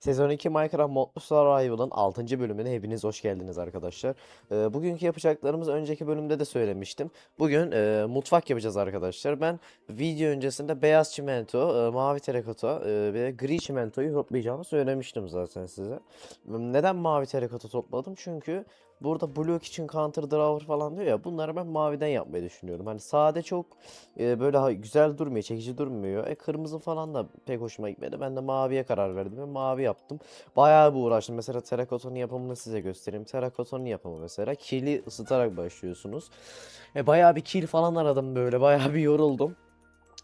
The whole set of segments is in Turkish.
Sezon 2 Minecraft Modlu Survival'ın 6. bölümüne hepiniz hoş geldiniz arkadaşlar. Ee, bugünkü yapacaklarımız önceki bölümde de söylemiştim. Bugün e, mutfak yapacağız arkadaşlar. Ben video öncesinde beyaz çimento, e, mavi terakota e, ve gri çimentoyu toplayacağımı söylemiştim zaten size. Neden mavi terakota topladım? Çünkü burada block için counter drawer falan diyor ya bunları ben maviden yapmayı düşünüyorum. Hani sade çok e, böyle güzel durmuyor, çekici durmuyor. E kırmızı falan da pek hoşuma gitmedi. Ben de maviye karar verdim ve mavi yaptım. Bayağı bir uğraştım. Mesela terakotanın yapımını size göstereyim. Terakotanın yapımı mesela kili ısıtarak başlıyorsunuz. E bayağı bir kil falan aradım böyle. Bayağı bir yoruldum.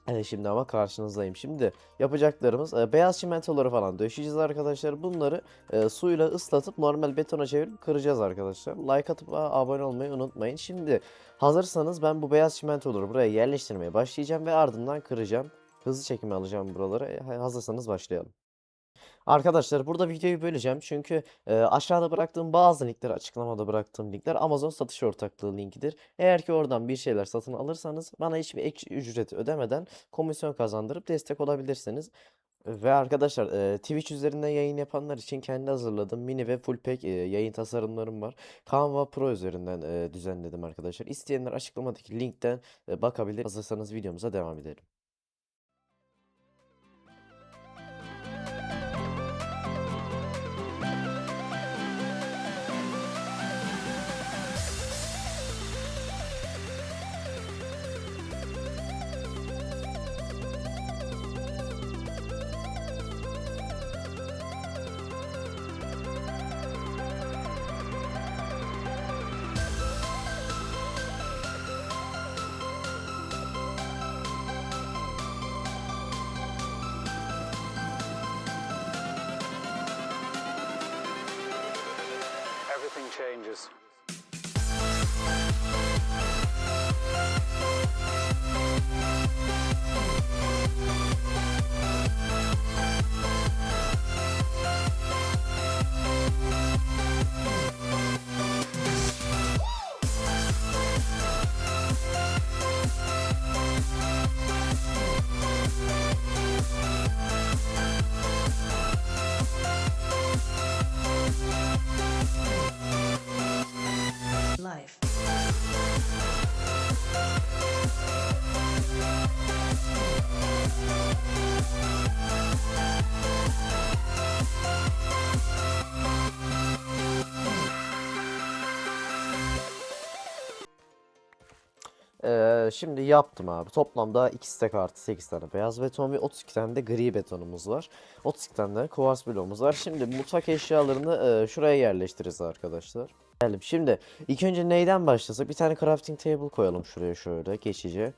E, şimdi ama karşınızdayım. Şimdi yapacaklarımız e, beyaz çimentoları falan döşeyeceğiz arkadaşlar. Bunları e, suyla ıslatıp normal betona çevirip kıracağız arkadaşlar. Like atıp abone olmayı unutmayın. Şimdi hazırsanız ben bu beyaz çimentoları buraya yerleştirmeye başlayacağım ve ardından kıracağım. Hızlı çekimi alacağım buraları. E, hazırsanız başlayalım. Arkadaşlar burada videoyu böleceğim çünkü e, aşağıda bıraktığım bazı linkler açıklamada bıraktığım linkler Amazon satış ortaklığı linkidir. Eğer ki oradan bir şeyler satın alırsanız bana hiçbir ek ücret ödemeden komisyon kazandırıp destek olabilirsiniz. Ve arkadaşlar e, Twitch üzerinden yayın yapanlar için kendi hazırladığım mini ve full pack e, yayın tasarımlarım var. Canva Pro üzerinden e, düzenledim arkadaşlar. İsteyenler açıklamadaki linkten e, bakabilir. Hazırsanız videomuza devam edelim. Changes. Şimdi yaptım abi. Toplamda 2 stack artı 8 tane beyaz beton ve 32 tane de gri betonumuz var. 32 tane de kuvars bloğumuz var. Şimdi mutfak eşyalarını e, şuraya yerleştiririz arkadaşlar. Geldim. Şimdi ilk önce neyden başlasak? Bir tane crafting table koyalım şuraya şöyle geçici.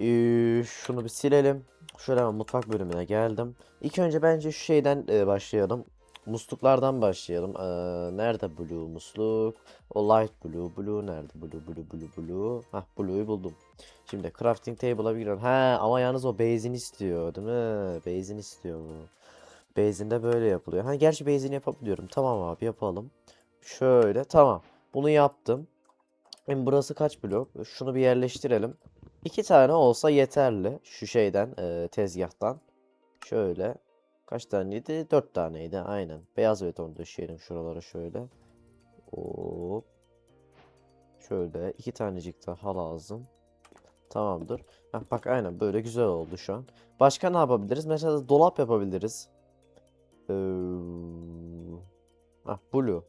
Ee, şunu bir silelim. Şöyle hemen mutfak bölümüne geldim. İlk önce bence şu şeyden e, başlayalım. Musluklardan başlayalım. Ee, nerede blue musluk? O light blue. Blue nerede? Blue blue blue blue. Hah blue'yu buldum. Şimdi crafting table'a bir girelim. He ama yalnız o base'ini istiyor değil mi? Base'ini istiyor bu. Base'inde böyle yapılıyor. Ha gerçi base'ini yapabiliyorum. Tamam abi yapalım. Şöyle tamam. Bunu yaptım. Şimdi burası kaç blok? Şunu bir yerleştirelim. İki tane olsa yeterli. Şu şeyden e, tezgahtan. Şöyle. Kaç taneydi? Dört taneydi. Aynen. Beyaz beton döşeyelim şuralara şöyle. Hop. Şöyle iki tanecik daha lazım. Tamamdır. Heh, bak aynen böyle güzel oldu şu an. Başka ne yapabiliriz? Mesela dolap yapabiliriz. Ee, ah, blue.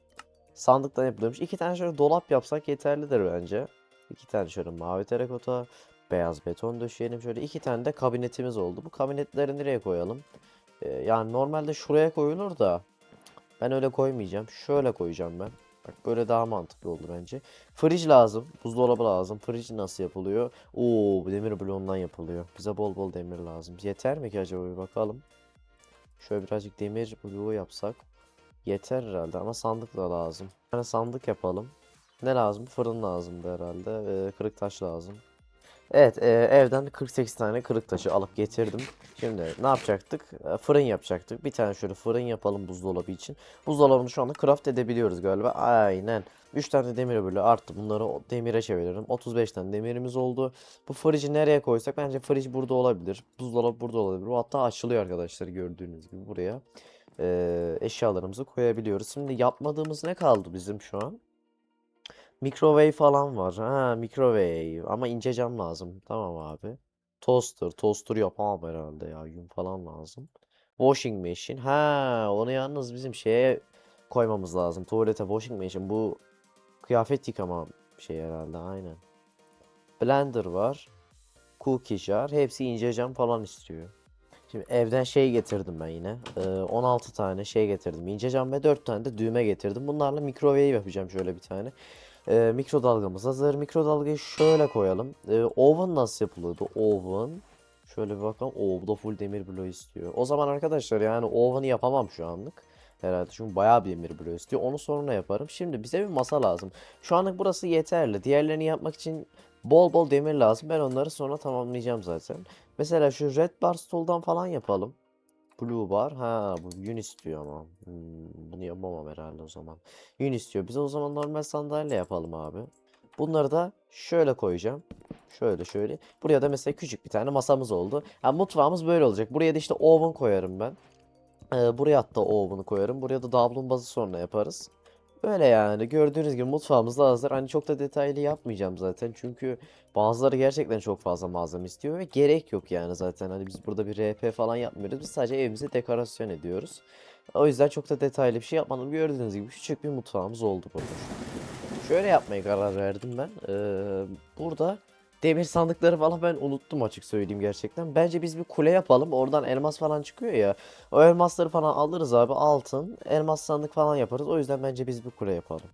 Sandıktan yapılıyormuş. İki tane şöyle dolap yapsak yeterlidir bence. İki tane şöyle mavi terakota, beyaz beton döşeyelim. Şöyle iki tane de kabinetimiz oldu. Bu kabinetleri nereye koyalım? Ee, yani normalde şuraya koyulur da ben öyle koymayacağım. Şöyle koyacağım ben. Bak böyle daha mantıklı oldu bence. Fridge lazım. Buzdolabı lazım. Fridge nasıl yapılıyor? Oo, demir bloğundan yapılıyor. Bize bol bol demir lazım. Yeter mi ki acaba bir bakalım. Şöyle birazcık demir bloğu yapsak. Yeter herhalde ama sandık da lazım. Bir tane sandık yapalım. Ne lazım? Fırın lazımdı herhalde. Ee, kırık taş lazım. Evet, e, evden 48 tane kırık taşı alıp getirdim. Şimdi ne yapacaktık? E, fırın yapacaktık. Bir tane şöyle fırın yapalım buzdolabı için. Buzdolabını şu anda craft edebiliyoruz galiba. Aynen. 3 tane demir böyle arttı. Bunları demire çeviririm. 35 tane demirimiz oldu. Bu fridge'i nereye koysak bence fridge burada olabilir. Buzdolabı burada olabilir. O hatta açılıyor arkadaşlar gördüğünüz gibi buraya. e, eşyalarımızı koyabiliyoruz. Şimdi yapmadığımız ne kaldı bizim şu an? Microwave falan var. Ha, microwave. Ama ince cam lazım. Tamam abi. Toaster. Toaster yapamam herhalde ya. Yün falan lazım. Washing machine. Ha, onu yalnız bizim şeye koymamız lazım. Tuvalete washing machine. Bu kıyafet yıkama şey herhalde. Aynen. Blender var. Cookie jar. Hepsi ince cam falan istiyor. Şimdi evden şey getirdim ben yine. Ee, 16 tane şey getirdim. İnce cam ve 4 tane de düğme getirdim. Bunlarla microwave yapacağım şöyle bir tane. Ee, mikrodalgamız hazır. Mikrodalgayı şöyle koyalım. Ee, oven nasıl yapılıyordu? Oven. Şöyle bir bakalım. Oo bu da full demir bloğu istiyor. O zaman arkadaşlar yani oven'ı yapamam şu anlık. Herhalde çünkü bayağı bir demir bloğu istiyor. Onu sonra yaparım. Şimdi bize bir masa lazım. Şu anlık burası yeterli. Diğerlerini yapmak için bol bol demir lazım. Ben onları sonra tamamlayacağım zaten. Mesela şu red bar stool'dan falan yapalım. Blue bar. Ha bu yün istiyor ama. Hmm, bunu yapamam herhalde o zaman. Yün istiyor. Biz o zaman normal sandalye yapalım abi. Bunları da şöyle koyacağım. Şöyle şöyle. Buraya da mesela küçük bir tane masamız oldu. Ha, mutfağımız böyle olacak. Buraya da işte oven koyarım ben. Ee, buraya hatta oven'ı koyarım. Buraya da davlumbazı sonra yaparız. Böyle yani gördüğünüz gibi mutfağımız da hazır. Hani çok da detaylı yapmayacağım zaten. Çünkü bazıları gerçekten çok fazla malzeme istiyor ve gerek yok yani zaten. Hani biz burada bir RP falan yapmıyoruz. Biz sadece evimizi dekorasyon ediyoruz. O yüzden çok da detaylı bir şey yapmadım. Gördüğünüz gibi küçük bir mutfağımız oldu burada. Şöyle yapmaya karar verdim ben. Ee, burada demir sandıkları falan ben unuttum açık söyleyeyim gerçekten. Bence biz bir kule yapalım. Oradan elmas falan çıkıyor ya. O elmasları falan alırız abi. Altın, elmas sandık falan yaparız. O yüzden bence biz bir kule yapalım.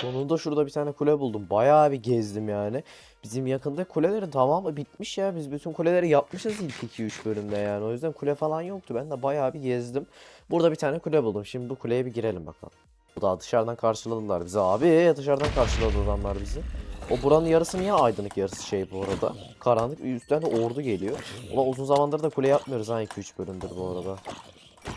Sonunda şurada bir tane kule buldum. Bayağı bir gezdim yani. Bizim yakında kulelerin tamamı bitmiş ya. Biz bütün kuleleri yapmışız ilk 2-3 bölümde yani. O yüzden kule falan yoktu. Ben de bayağı bir gezdim. Burada bir tane kule buldum. Şimdi bu kuleye bir girelim bakalım. Bu da dışarıdan karşıladılar bizi abi. Dışarıdan karşıladı adamlar bizi. O buranın yarısı niye aydınlık yarısı şey bu arada. Karanlık üstten de ordu geliyor. Ulan uzun zamandır da kule yapmıyoruz ha 2-3 bölümdür bu arada.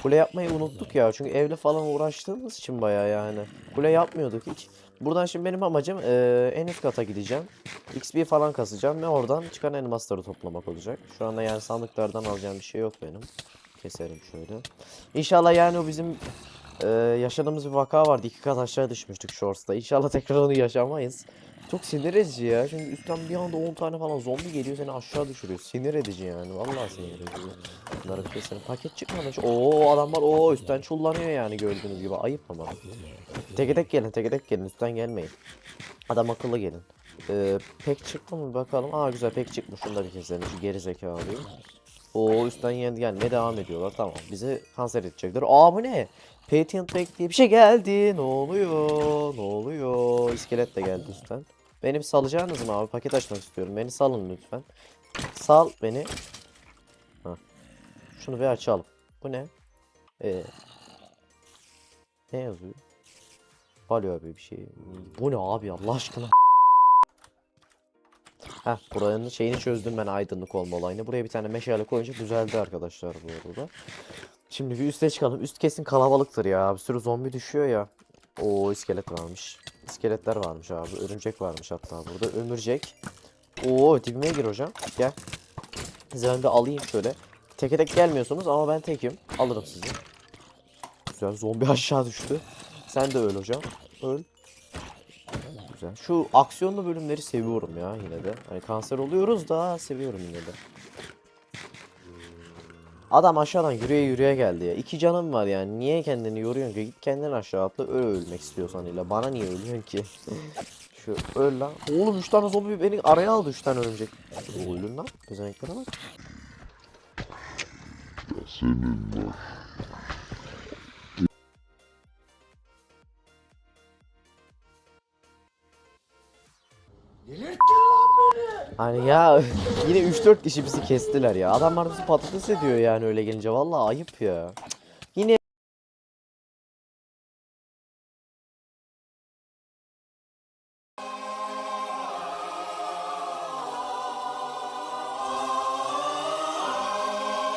Kule yapmayı unuttuk ya. Çünkü evle falan uğraştığımız için bayağı yani. Kule yapmıyorduk hiç. Buradan şimdi benim amacım eee, en üst kata gideceğim. XP falan kasacağım ve oradan çıkan elmasları toplamak olacak. Şu anda yani sandıklardan alacağım bir şey yok benim. Keserim şöyle. İnşallah yani o bizim eee, yaşadığımız bir vaka vardı. İki kat aşağı düşmüştük Shorts'ta. İnşallah tekrar onu yaşamayız. Çok sinir edici ya. Çünkü üstten bir anda 10 tane falan zombi geliyor seni aşağı düşürüyor. Sinir edici yani. Vallahi sinir edici. Bunları bir keselim. Paket çıkmamış. Oo adamlar o üstten çullanıyor yani gördüğünüz gibi. Ayıp ama. Teke tek gelin, teke tek gelin. Üstten gelmeyin. Adam akıllı gelin. Ee, pek çıktı mı bakalım. Aa güzel pek çıkmış. Şunu da bir keselim. Şu geri zekalıyı. Oo üstten yendi gelmeye devam ediyorlar. Tamam. Bizi kanser edecekler. Aa bu ne? Patent Pack diye bir şey geldi. Ne oluyor? Ne oluyor? İskelet de geldi üstten. Benim salacağınız mı abi? Paket açmak istiyorum. Beni salın lütfen. Sal beni. Hah. Şunu bir açalım. Bu ne? Ee, ne yazıyor? Balyo abi bir şey. Bu ne abi Allah aşkına? Heh buranın şeyini çözdüm ben aydınlık olma olayını. Buraya bir tane meşale koyunca düzeldi arkadaşlar bu arada. Şimdi bir üste çıkalım. Üst kesin kalabalıktır ya. Bir sürü zombi düşüyor ya. O iskelet varmış. İskeletler varmış abi. Örümcek varmış hatta burada. Ömürcek. Oo dibime gir hocam. Gel. Sizi ben de alayım şöyle. Teke tek gelmiyorsunuz ama ben tekim. Alırım sizi. Güzel. Zombi aşağı düştü. Sen de öl hocam. Öl. Güzel. Şu aksiyonlu bölümleri seviyorum ya yine de. Hani kanser oluyoruz da seviyorum yine de. Adam aşağıdan yürüye yürüye geldi ya. İki canım var yani. Niye kendini yoruyorsun ki? Git kendin aşağı atla öyle ölmek istiyorsan illa. Bana niye ölüyorsun ki? Şu öl lan. Oğlum 3 tane zombi beni araya aldı 3 tane örümcek. Ölün lan. Güzelliklere bak. Hani ya yine 3-4 kişi bizi kestiler ya. Adamlar bizi patates ediyor yani öyle gelince. Vallahi ayıp ya. Yine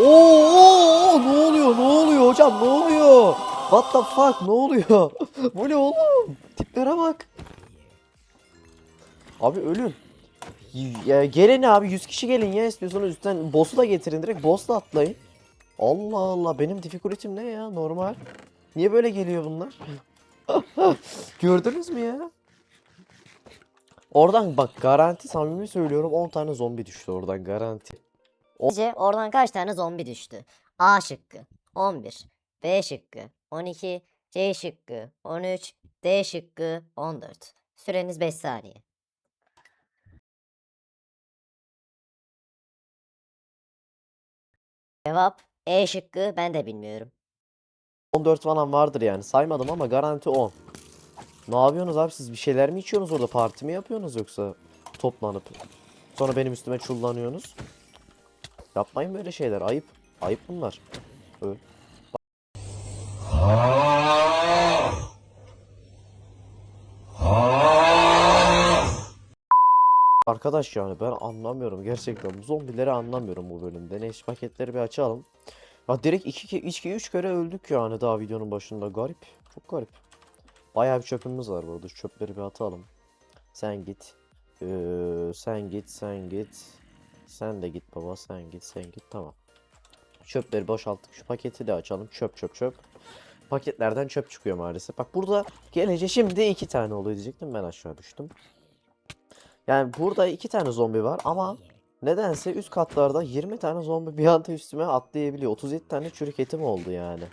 Oo, ne oluyor? Ne oluyor hocam? Ne oluyor? What the fuck? Ne oluyor? Bu ne oğlum? Tiplere bak. Abi ölün. Ya gelin abi 100 kişi gelin ya istiyorsanız üstten boss'u da getirin direkt boss'la atlayın. Allah Allah benim difficulty'm ne ya normal. Niye böyle geliyor bunlar? Gördünüz mü ya? Oradan bak garanti samimi söylüyorum 10 tane zombi düştü oradan garanti. Sizce oradan kaç tane zombi düştü? A şıkkı 11, B şıkkı 12, C şıkkı 13, D şıkkı 14. Süreniz 5 saniye. Cevap E şıkkı ben de bilmiyorum. 14 falan vardır yani saymadım ama garanti 10. Ne yapıyorsunuz abi siz bir şeyler mi içiyorsunuz orada parti mi yapıyorsunuz yoksa toplanıp sonra benim üstüme çullanıyorsunuz? Yapmayın böyle şeyler ayıp. Ayıp bunlar. Öyle. Arkadaş yani ben anlamıyorum gerçekten zombileri anlamıyorum bu bölümde. Neyse paketleri bir açalım. Ya direkt 2 2 3 kere öldük yani daha videonun başında. Garip. Çok garip. Bayağı bir çöpümüz var burada. Çöpleri bir atalım. Sen git. Ee, sen git, sen git. Sen de git baba, sen git, sen git. Tamam. Çöpleri boşalttık. Şu paketi de açalım. Çöp, çöp, çöp. Paketlerden çöp çıkıyor maalesef. Bak burada gelince şimdi iki tane oluyor diyecektim. Ben aşağı düştüm. Yani burada iki tane zombi var ama nedense üst katlarda 20 tane zombi bir anda üstüme atlayabiliyor. 37 tane çürük etim oldu yani.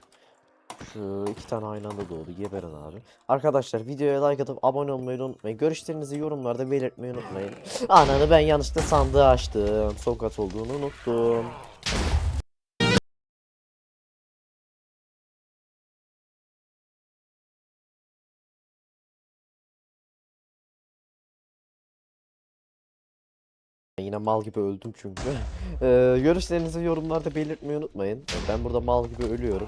Şu iki tane aynı anda doğdu. Geberin abi. Arkadaşlar videoya like atıp abone olmayı unutmayın. Görüşlerinizi yorumlarda belirtmeyi unutmayın. Ananı ben yanlışlıkla sandığı açtım. Son kat olduğunu unuttum. Yine mal gibi öldüm çünkü. Ee, görüşlerinizi yorumlarda belirtmeyi unutmayın. Ben burada mal gibi ölüyorum.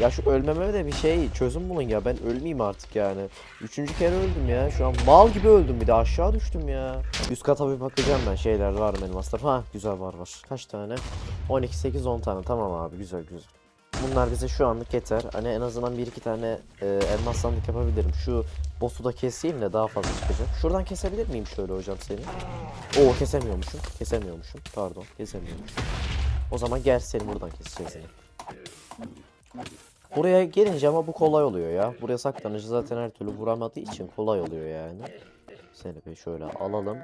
Ya şu ölmeme de bir şey çözüm bulun ya. Ben ölmeyeyim artık yani. Üçüncü kere öldüm ya. Şu an mal gibi öldüm bir de aşağı düştüm ya. Üst kata bir bakacağım ben. Şeyler var mı elmaslar? Ha güzel var var. Kaç tane? 12, 8, 10 tane. Tamam abi güzel güzel. Bunlar bize şu anlık yeter. Hani en azından bir iki tane e, elmas sandık yapabilirim. Şu boss'u da keseyim de daha fazla çıkacak. Şuradan kesebilir miyim şöyle hocam seni? Oo kesemiyormuşum. Kesemiyormuşum. Pardon kesemiyormuşum. O zaman gel seni buradan keseceğiz yine. Buraya gelince ama bu kolay oluyor ya. Buraya saklanıcı zaten her türlü vuramadığı için kolay oluyor yani. Seni bir şöyle alalım.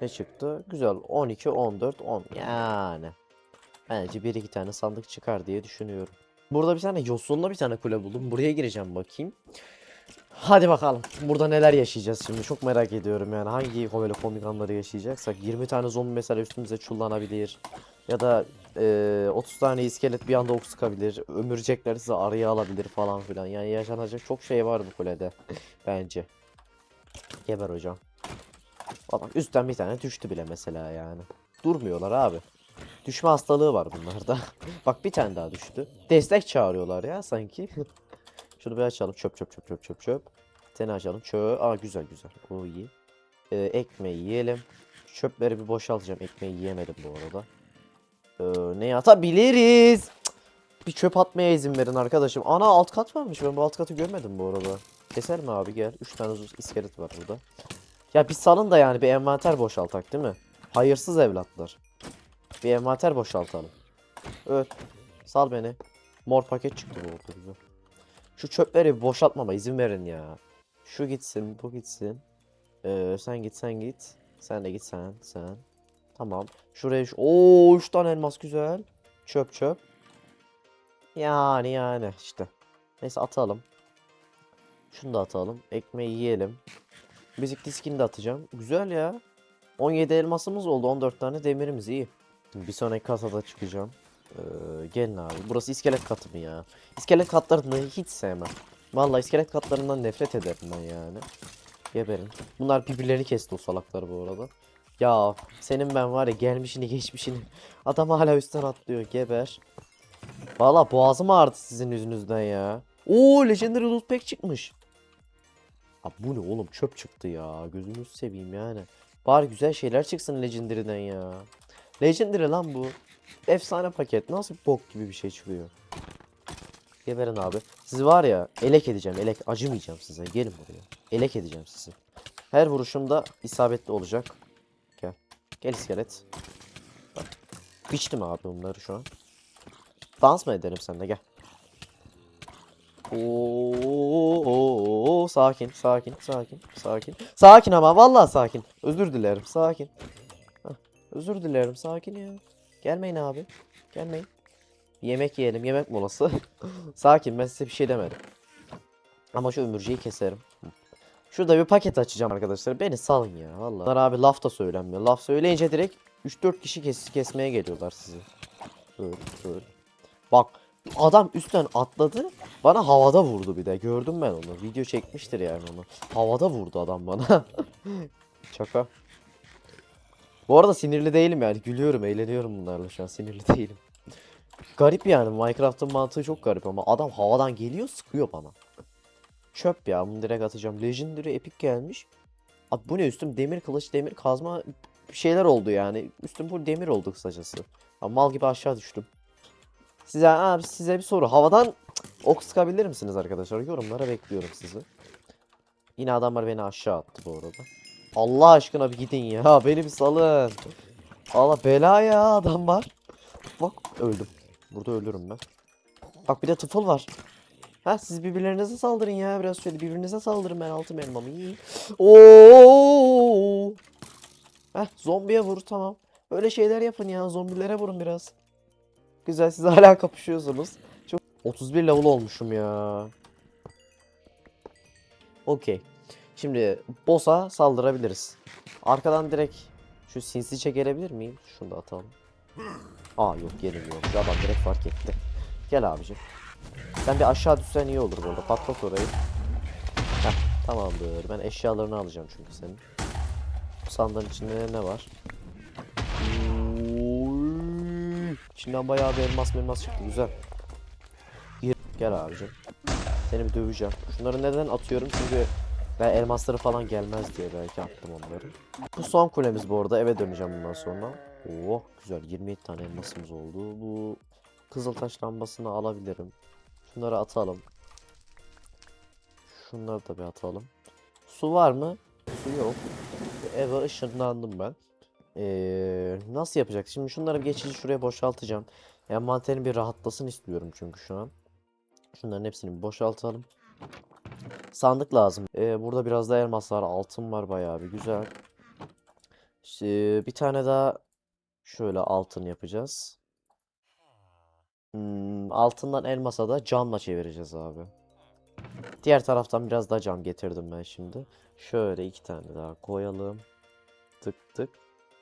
Ne çıktı? Güzel. 12, 14, 10. Yani. Bence bir iki tane sandık çıkar diye düşünüyorum. Burada bir tane yosunla bir tane kule buldum. Buraya gireceğim bakayım. Hadi bakalım. Burada neler yaşayacağız şimdi. Çok merak ediyorum yani. Hangi böyle komik anları yaşayacaksak. 20 tane zombi mesela üstümüze çullanabilir. Ya da eee, 30 tane iskelet bir anda ok sıkabilir. Ömürecekler sizi araya alabilir falan filan. Yani yaşanacak çok şey var bu kulede. Bence. Geber hocam. Bak üstten bir tane düştü bile mesela yani. Durmuyorlar abi. Düşme hastalığı var bunlarda. Bak bir tane daha düştü. Destek çağırıyorlar ya sanki. Şunu bir açalım. Çöp çöp çöp çöp çöp çöp. Seni açalım. Çöp. Aa güzel güzel. O iyi. Ee, ekmeği yiyelim. Çöpleri bir boşaltacağım. Ekmeği yiyemedim bu arada. Ee, ne atabiliriz? Bir çöp atmaya izin verin arkadaşım. Ana alt kat varmış. Ben bu alt katı görmedim bu arada. Keser mi abi gel. 3 tane zuz- iskelet var burada. Ya bir salın da yani bir envanter boşaltak değil mi? Hayırsız evlatlar. Bir envanter boşaltalım. Evet. Sal beni. Mor paket çıktı bu bize. Şu çöpleri boşaltmama izin verin ya. Şu gitsin, bu gitsin. Ee, sen git, sen git. Sen de git, sen, sen. Tamam. Şuraya şu... Oo, 3 tane elmas güzel. Çöp çöp. Yani yani işte. Neyse atalım. Şunu da atalım. Ekmeği yiyelim. Müzik diskini de atacağım. Güzel ya. 17 elmasımız oldu. 14 tane demirimiz iyi. Bir sonraki kasada çıkacağım. Ee, gelin abi. Burası iskelet katı mı ya? İskelet katlarını hiç sevmem. Vallahi iskelet katlarından nefret ederim ben yani. Geberin. Bunlar birbirlerini kesti o salaklar bu arada. Ya senin ben var ya gelmişini geçmişini. Adam hala üstten atlıyor. Geber. Valla boğazım ağrıdı sizin yüzünüzden ya. Oo Legendary Loot Pack çıkmış. Abi bu ne oğlum çöp çıktı ya. Gözünüzü seveyim yani. Bari güzel şeyler çıksın Legendary'den ya. Legendary lan bu. Efsane paket. Nasıl bok gibi bir şey çıkıyor. Geberin abi. Sizi var ya elek edeceğim. Elek acımayacağım size. Gelin buraya. Elek edeceğim sizi. Her vuruşumda isabetli olacak. Gel. Gel iskelet. Bak. Biçtim abi bunları şu an. Dans mı edelim seninle gel. Oo, sakin, sakin, sakin, sakin. Sakin ama vallahi sakin. Özür dilerim, sakin. Özür dilerim, sakin ya. Gelmeyin abi. Gelmeyin. Yemek yiyelim, yemek molası. sakin, ben size bir şey demedim. Ama şu ömürceyi keserim. Şurada bir paket açacağım arkadaşlar. Beni salın ya vallahi. Bunlar abi laf da söylenmiyor. Laf söyleyince direkt 3-4 kişi kes kesmeye geliyorlar sizi. Böyle böyle. Bak adam üstten atladı. Bana havada vurdu bir de. Gördüm ben onu. Video çekmiştir yani onu. Havada vurdu adam bana. Şaka. Bu arada sinirli değilim yani. Gülüyorum, eğleniyorum bunlarla şu an. Sinirli değilim. Garip yani. Minecraft'ın mantığı çok garip ama adam havadan geliyor sıkıyor bana. Çöp ya. Bunu direkt atacağım. Legendary Epic gelmiş. Abi bu ne üstüm demir kılıç, demir kazma şeyler oldu yani. Üstüm bu demir oldu kısacası. Abi mal gibi aşağı düştüm. Size abi size bir soru. Havadan ok sıkabilir misiniz arkadaşlar? Yorumlara bekliyorum sizi. Yine adamlar beni aşağı attı bu arada. Allah aşkına bir gidin ya. Beni bir salın. Allah bela ya adam var. Bak öldüm. Burada ölürüm ben. Bak bir de tıfıl var. Ha siz birbirlerinize saldırın ya. Biraz şöyle birbirinize saldırın ben altım elmamı yiyeyim. Oo! Heh zombiye vur tamam. Öyle şeyler yapın ya. Zombilere vurun biraz. Güzel siz hala kapışıyorsunuz. Çok 31 level olmuşum ya. Okey. Şimdi boss'a saldırabiliriz. Arkadan direkt şu sinsice gelebilir miyim? Şunu da atalım. Aa yok gelmiyor. Şu adam direkt fark etti. Gel abicim. Sen bir aşağı düşsen iyi olur burada. Patlat orayı. Heh, tamamdır. Ben eşyalarını alacağım çünkü senin. Bu sandığın içinde ne var? İçinden bayağı bir elmas elmas çıktı. Güzel. Gel abicim. Seni bir döveceğim. Şunları neden atıyorum? Çünkü ben elmasları falan gelmez diye belki attım onları. Bu son kulemiz bu arada. Eve döneceğim bundan sonra. Oh güzel. 27 tane elmasımız oldu. Bu kızıltaş lambasını alabilirim. Şunları atalım. Şunları da bir atalım. Su var mı? Su yok. Eve ışınlandım ben. Ee, nasıl yapacak? Şimdi şunları geçici şuraya boşaltacağım. Envanterim bir rahatlasın istiyorum çünkü şu an. Şunların hepsini boşaltalım. Sandık lazım. Ee, burada biraz da elmas var. Altın var bayağı bir güzel. İşte, bir tane daha şöyle altın yapacağız. Hmm, altından elmasa da camla çevireceğiz abi. Diğer taraftan biraz daha cam getirdim ben şimdi. Şöyle iki tane daha koyalım. Tık tık.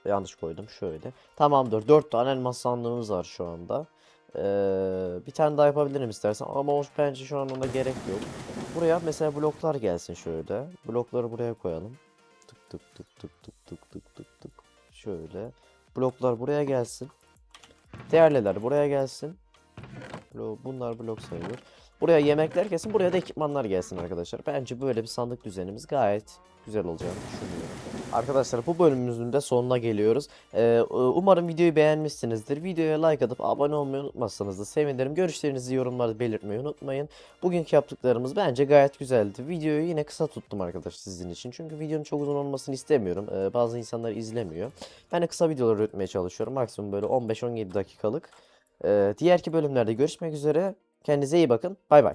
Yanlış koydum şöyle. Tamamdır. Dört tane elmas sandığımız var şu anda. Ee, bir tane daha yapabilirim istersen ama o bence şu an ona gerek yok. Buraya mesela bloklar gelsin şöyle. Blokları buraya koyalım. Tık tık tık tık tık tık tık tık tık. Şöyle. Bloklar buraya gelsin. Değerliler buraya gelsin. Bunlar blok sayılır. Buraya yemekler gelsin. Buraya da ekipmanlar gelsin arkadaşlar. Bence böyle bir sandık düzenimiz gayet güzel olacağını düşünüyorum. Arkadaşlar bu bölümümüzün de sonuna geliyoruz. Ee, umarım videoyu beğenmişsinizdir. Videoya like atıp abone olmayı unutmazsanız da sevinirim. Görüşlerinizi yorumlarda belirtmeyi unutmayın. Bugünkü yaptıklarımız bence gayet güzeldi. Videoyu yine kısa tuttum arkadaşlar sizin için. Çünkü videonun çok uzun olmasını istemiyorum. Ee, bazı insanlar izlemiyor. Ben de kısa videolar üretmeye çalışıyorum. Maksimum böyle 15-17 dakikalık. Ee, diğerki bölümlerde görüşmek üzere. Kendinize iyi bakın. Bay bay.